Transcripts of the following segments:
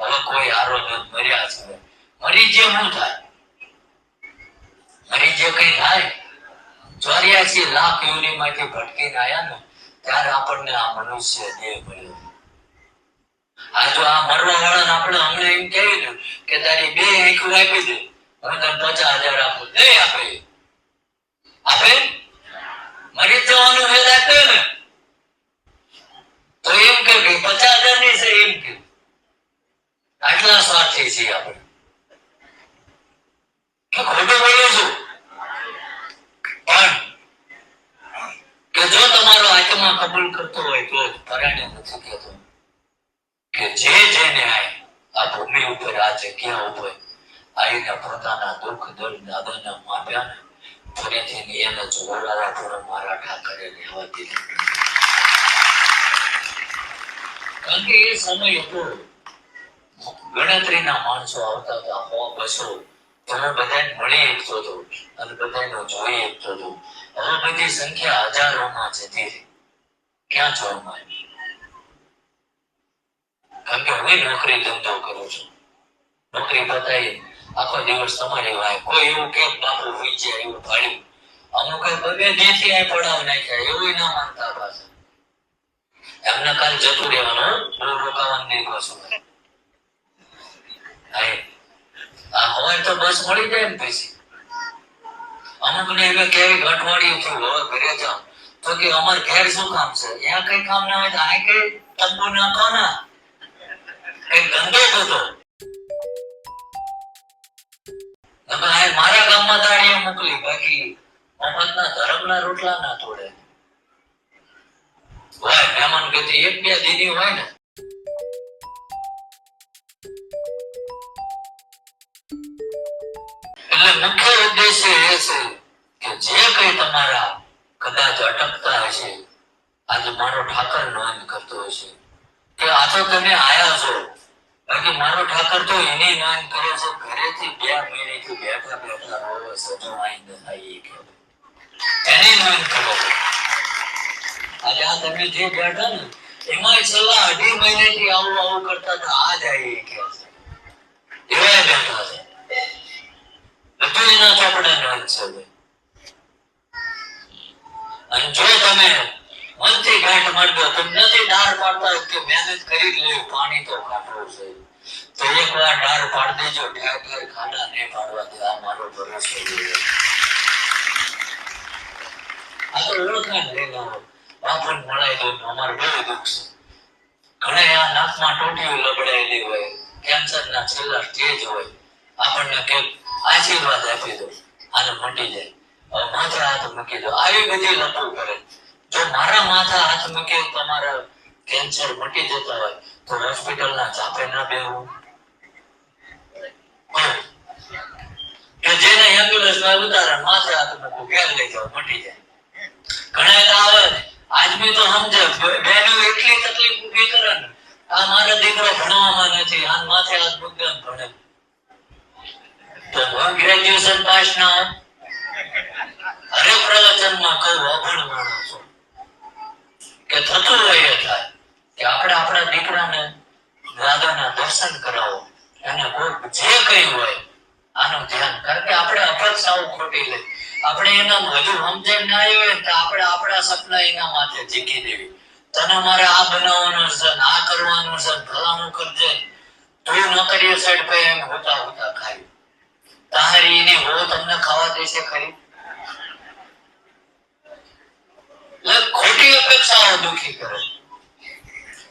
હવે કોઈ નથી મર્યા છે. મરી શું થાય? મરી કઈ થાય? ચોર્યાસી લાખ યોનિમાંથી ભટકીને આયા ને, ત્યારે આપણને આ મનુષ્ય દેહ મળ્યો. આ જો આ મરવા વાળાને આપણે અમને એમ કહી દઉં કે તારી બે આંખું આપી દે. હું તને પચાસ હજાર આપું. નહીં આપે. આપે? મરી જવાનું વેદ આપે ને. તો એમ કે પચાસ હજારની છે એમ કે આટલા સ્વાર્થી છીએ આપણે. ખોટું બોલું છું. પણ કે જો તમારો આત્મા કબૂલ કરતો હોય તો પરાણે નથી કહેતો. કે જે જેને આ ભૂમિ ઉપર આ જગ્યા ઉપર આવીને પોતાના દુઃખ, દર્દ, દાદાના માપ્યા ને ફરીથી એને જોવાળા પૂર્ણ મારા ઠાકરે લેવા દીધું. કારણ કે એ સમય હતો, ગણતરીના માણસો આવતા હતા હો બસો તમે બધાને મળી એકતો હતો અને બધાને જોઈ એકતો હતો. હવે બધી સંખ્યા હજારોમાં જતી રહી. ક્યાં જોવા મળે? કારણ કે નોકરી ધંધો કરું છું. નોકરી પતાવી આખો દિવસ તમારી વાય કોઈ એવું કે બાપુ હોઈ એવું ભાડ્યું અમુક બબે દેથી આ પડાવ નાખ્યા. એવું ના માનતા પાછા. એમને કાલ જતું રહેવાનું, હું? રોકાવાનું નહીં કશું. આ હોય તો બસ મળી જાય ને પછી. અમુક ને એમ કેવી ઘટવાડી થયું. હવે ઘરે જાઓ. તો કે અમાર ઘેર શું કામ છે? ત્યાં કઈ કામ ના હોય તો આ કઈ તંબુ નાખો ના એટલે મુખ્ય ઉદ્દેશ્ય એ છે કે જે કઈ તમારા કદાચ અટકતા હશે, આજે મારો ઠાકર નોંધ કરતો હશે કે આ તો તમે આયા છો. બાકી મારો ઠાકર તો એને નોંધ કરે છે. ઘરેથી બે મહિનેથી બેઠા બેઠા રોવે સજો આઈને થાય એ કે એને નોંધ કરો આજે આ તમે જે બેઠા ને એમાં છેલ્લા અઢી મહિનેથી આવું આવું કરતા હતા, આ જાય કે છે. એવા બેઠા છે. બધું એના ચોપડા નોંધ છે અને જો તમે મનથી ગાંઠ મારી દો નથી ડાર પાડતા કે મહેનત કરી લે, પાણી તો કાઢવું છે. તો એક વાર ડાર પાડ દેજો ઠેર ઠેર ખાડા ને પાડવા દે, આ મારો ભરોસો. આ તો ઓળખાણ લઈને આવો બાપુને મળાય તો અમાર બહુ દુઃખ છે. ઘણા આ નાકમાં ટોટીઓ લબડાયેલી હોય, કેન્સરના છેલ્લા સ્ટેજ હોય, આપણને કે આશીર્વાદ આપી દો, આને મટી જાય હવે માથા હાથ મૂકી દો. આવી બધી લપો કરે. જો મારા માથા હાથ મૂકે, તમારા કેન્સર મટી જતા હોય, તો હોસ્પિટલના ચાપે ના બેવું કે જેને માં ઉતારે માથે હાથ મૂકું ઘેર લઈ ઘણા તો સમજે બે- એટલી તકલીફ ઊભી કરે ને, આ મારો દીકરો ભણવામાં નથી આ માથે હાથ મૂકે ભણે તો ગ્રેજ્યુએશન પાસ ના. હરે પ્રવચનમાં કહું અભણ માણસ છું. કે થતું હોય થાય કે આપણે આપણા દીકરાને દાદાના દર્શન કરાવો, એને કોઈ જે કઈ હોય આનું ધ્યાન કારણ કે આપણે સાવ ખોટી લે આપણે એના હજુ સમજણ ના આવ્યો તો આપણે આપણા સપના એના માથે જીકી દેવી. તને મારે આ બનાવવાનું છે આ કરવાનું છે ફલાણું કરજે તું ન સાઈડ પર એમ હોતા હોતા ખાઈ તારી એની હો તમને ખાવા દેશે ખરી? ખોટી અપેક્ષાઓ દુખી કરે.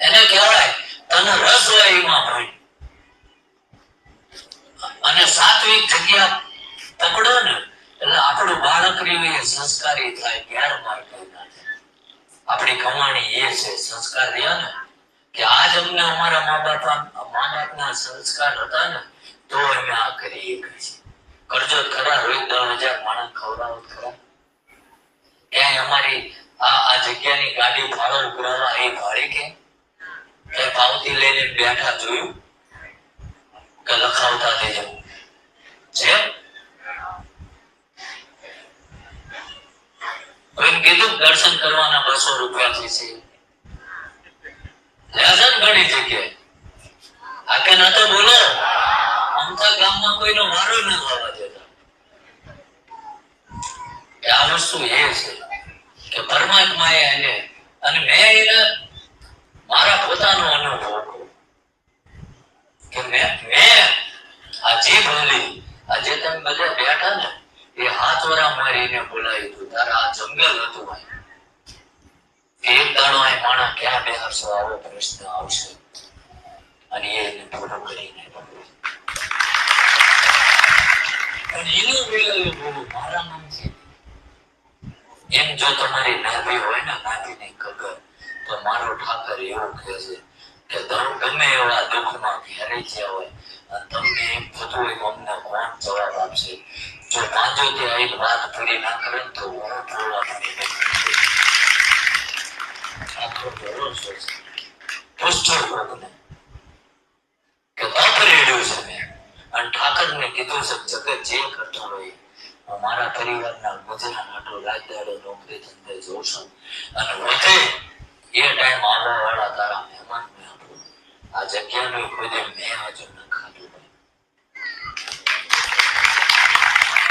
એને કહેવાય, તને રસ હોય એમાં ભાઈ અને સાત્વિક જગ્યા પકડો ને એટલે આપણું બાળક રહ્યું એ સંસ્કારી થાય ગેર માર્ગે આપણી કમાણી એ છે, સંસ્કાર રહ્યા ને, કે આજ અમને અમારા મા બાપ મા બાપના સંસ્કાર હતા ને, તો અમે આ અમારી આ આ જગ્યાની ગાડી ભાડો ઉઘરાવા એ ભાડે કે? એ પાવતી લઈને બેઠા જોયું? કે લખાવતા થઈ જવું છે કોઈને કીધું દર્શન કરવાના બસો રૂપિયા થી છે. ને ઘણી જગ્યાએ. આ કે ના તો બોલો. અમથા ગામમાં કોઈનો વારો ન થવા દેતા. આ વસ્તુ એ છે કે પરમાત્માએ એને અને મેં એને મારા પોતાનો અનુભવ કહું. કે મેં મેં આ જે બોલી આ જે તમે બધા બેઠા ને એ હાથ વરા મારીને બોલાવી હતું તારા આ જંગલ હતું. એક દાડો આ માણસ ક્યાં બેહરશો આવો પ્રશ્ન આવશે. અને એ એને પૂરો કરીને એમ જો તમારી નાભી હોય ને, નાભીની કગર, તો મારો ઠાકર એવું કહે છે કે તમે ગમે એવા દુઃખમાં ઘેરાઈ ગયા હોય તમને એમ થતું અમને કોણ જવાબ આપશે? જો પાંજો તે વાત પૂરી ના કરે તો હું પૂરો આપી આ ભરોસો છે પુષ્ઠ ભોગને કે તપ છે મેં અને ઠાકરને કીધું છે જગત જે કરતો હોય હું મારા પરિવારના ગુજરાત રાત નોકરી ધંધે જોઉં છું અને વધે એ ટાઈમ આવવા તારા મહેમાન મેં આપું આ જગ્યાનું ખુદે મેં હજુ ન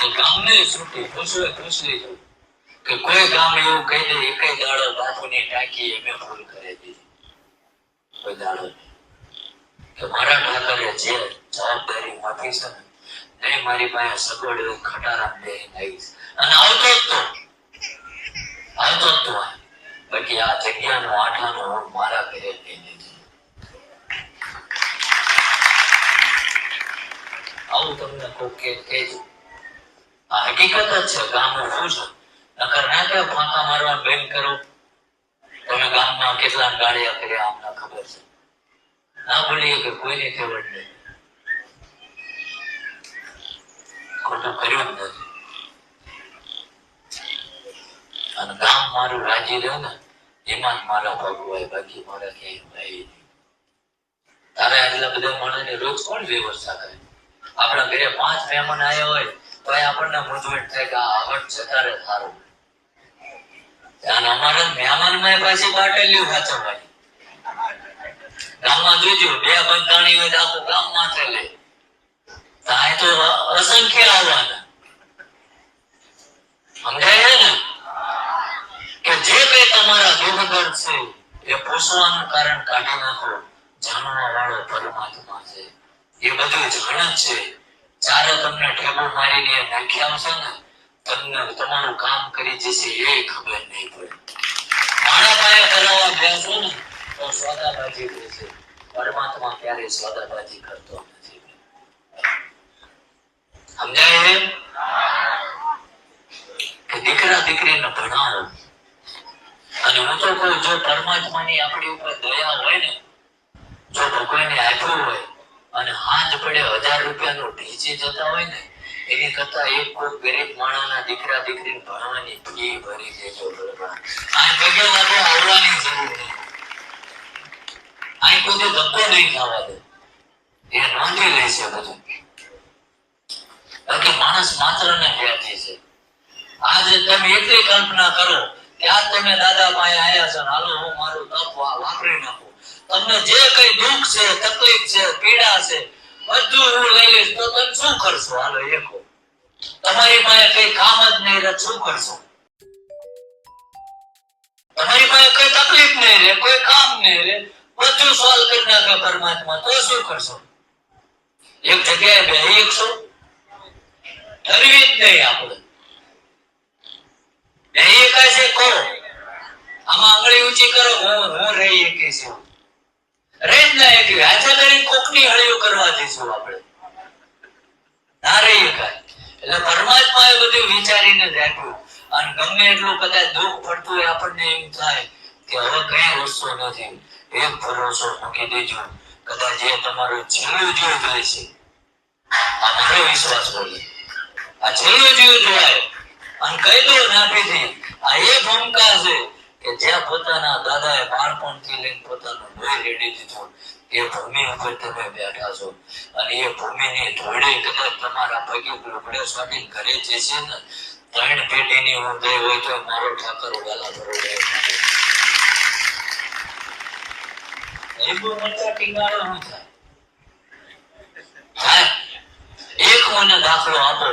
તો ગામને છૂટી ખુશવે ખુશી કે કોઈ ગામ એવું કહી દે એક દાડો બાપુની ટાંકી એમે ફૂલ કરે દીધી કોઈ દાડો કે મારા ઠાકરે જે જવાબદારી માફી છે ને નહીં મારી પાસે સગવડ એવું ખટારા બે આવીશ અને આવતો જ તો આવતો જ તો. બાકી આ જગ્યાનો આઠાનો હું મારા ઘરે લઈને જઈશ. આવું તમને કોઈ કે કહેજો આ હકીકત જ છે ગામ ઉભું છે. નકર ના કે ફાંકા મારવા બેન કરો. તમે ગામમાં કેટલા ગાળિયા કર્યા, અમને ખબર છે. ના ભૂલીએ કે કોઈને ખબર નહીં. ખોટું કર્યું જ નથી. અને ગામ મારું રાજી રહ્યું ને, એમાં જ મારા હોય બાકી મારા ક્યાંય ભાઈ તારે આટલા બધા માણસને રોજ કોણ વ્યવસ્થા કરે? આપણા ઘરે પાંચ મહેમાન આવ્યા હોય તો આપણને મૂંઝવણ થાય કે આવડ જતા રહે સારું. અને અમારા મહેમાનમાં પાછી બાટલીઓ વાંચવાની ગામમાં જોજો, બે બંધાણી હોય આખું ગામ માથે લે. ત્યાં તો અસંખ્ય આવવાના. સમજાય છે ને? કે જે કઈ તમારા દુઃખ છે, એ પોષવાનું કારણ કાઢી નાખો. જાણવા વાળો પરમાત્મા છે. એ બધું જાણ જ છે. ચારે તમને ઠેબો મારીને નાખી આવશે ને, તમને તમારું કામ કરી જશે, એ ખબર નહીં પડે. માણા પાયા કરાવવા બેસો ને, તો સ્વાદાબાજી છે પરમાત્મા ક્યારે સ્વાદાબાજી કરતો સમજાય એમ? કે દીકરા દીકરીને ભણાવો. અને હું તો કહું, જો પરમાત્માની આપણી ઉપર દયા હોય ને, જો ભગવાને આપ્યું હોય અને હાથ પડે હજાર રૂપિયાનું ઢીચી જતા હોય ને, એની કરતા એક કોઈ ગરીબ માણસના દીકરા દીકરીને ભણવાની ફી ભરી દેજો આ આવવાની જરૂર નહીં. અહીં કોઈ ધક્કો નહીં ખાવા દે. એ નોંધી લેશે બધું. બાકી માણસ માત્ર ને વ્યાધી છે. આજે તમે એટલી કલ્પના કરો કે આજ તમે દાદા પાસે આવ્યા છો હાલો, હું મારું તપ વાપરી નાખું. તમને જે કઈ દુઃખ છે, તકલીફ છે, પીડા છે, બધું હું લઈ લઈશ. તો તમે શું કરશો? હાલો, એ કહો. તમારી પાસે કઈ કામ જ નહીં રહે, શું કરશો? તમારી પાસે કઈ તકલીફ નહીં રહે, કોઈ કામ નહીં રહે, બધું સોલ્વ કરી નાખે પરમાત્મા. તો શું કરશો? એક જગ્યાએ બેહી એકસો ધરવી જ નહીં આપણે. બેહી એકાય છે, કહો. આમાં આંગળી ઊંચી કરો, હું હું રહી એકી છું પરમાત્મા એ બધું વિચારીને રાખ્યું. અને ગમે એટલું કદાચ દુઃખ પડતું હોય આપણને એમ થાય કે હવે કઈ વસ્તુ નથી. એક ભરોસો મૂકી દેજો. કદાચ એ તમારું છેલ્લું જીવ જોઈ છે. આ મારો વિશ્વાસ બોલે આ છેલ્લું જીવ જોવાય અને કહી દો નાભીથી, આ એ ભૂમિકા છે. કે જ્યાં પોતાના દાદાએ બાળપણથી લઈને પોતાનું લોહી રેડી દીધું એ ભૂમિ ઉપર તમે બેઠા છો. અને એ ભૂમિની ધોળે કદાચ તમારા પગે લુગડે સ્વામી ઘરે જે છે ને, ત્રણ પેઢીની ઊંધાઈ હોય તો મારો ઠાકર વાલા ભરો એક મને દાખલો આપો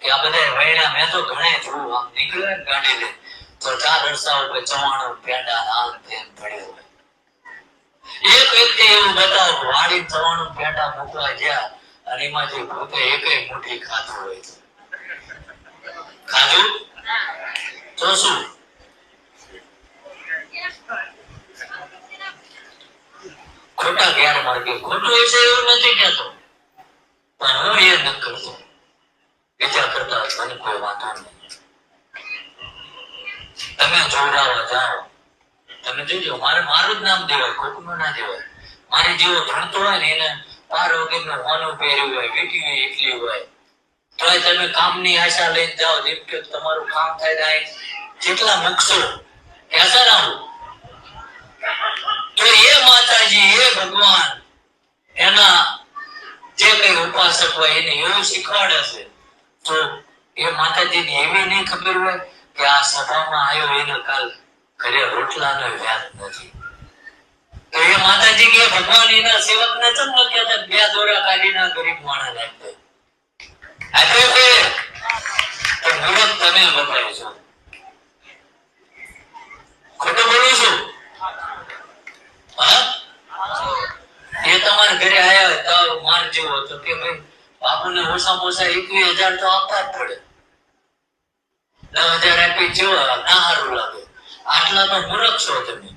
કે આ બધા વૈણા મેં તો ઘણે જોવું આમ નીકળે ગાડી લઈ તો ચાર રસ્તા ઉપર ચવાણું પેંડા એક વ્યક્તિ એવું મૂકવા ગયા અને એમાંથી પોતે એકેય મુઠ્ઠી ખાધું? હોય ખોટા ખોટું છે એવું નથી કહેતો. પણ હું એ ન કરતો. વિચાર કરતા કોઈ વાંધો નહીં. તમે જોડાવા જાઓ. તમે જોજો, મારે મારું જ નામ દેવાય, ખોટું ના દેવાય. મારી જેવો ભણતો હોય ને એને પાર વગરનું હોનું પહેર્યું હોય, વીટી એટલી હોય. તો તમે કામની આશા લઈને જાઓ, જેમ કે તમારું કામ થાય જાય જેટલા મૂકશો આશા રાખો. તો એ માતાજી, એ ભગવાન, એના જે કઈ ઉપાસક હોય એને એવું શીખવાડે છે. તો એ માતાજીને એવી નહીં ખબર હોય કે આ સભામાં આવ્યો એને કાલ ઘરે રોટલાનો વ્યાજ નથી. તો એ માતાજી કે ભગવાન એના સેવકને ચમ લખ્યા કહેતા બે દોરા કાઢીના ગરીબ માણસ આપે આટલું કે તો તમે બતાવો છો. ખોટું બોલું છું? હા? એ તમારા ઘરે આવ્યા તો માર જેવો હતો કે ભાઈ, બાપુને ઓછામાં ઓછા એકવીસ હજાર તો આપવા જ પડે. દસ હજાર આપી જેવો ના સારું લાગે. આટલા તો મૂર્ખ છો તમે.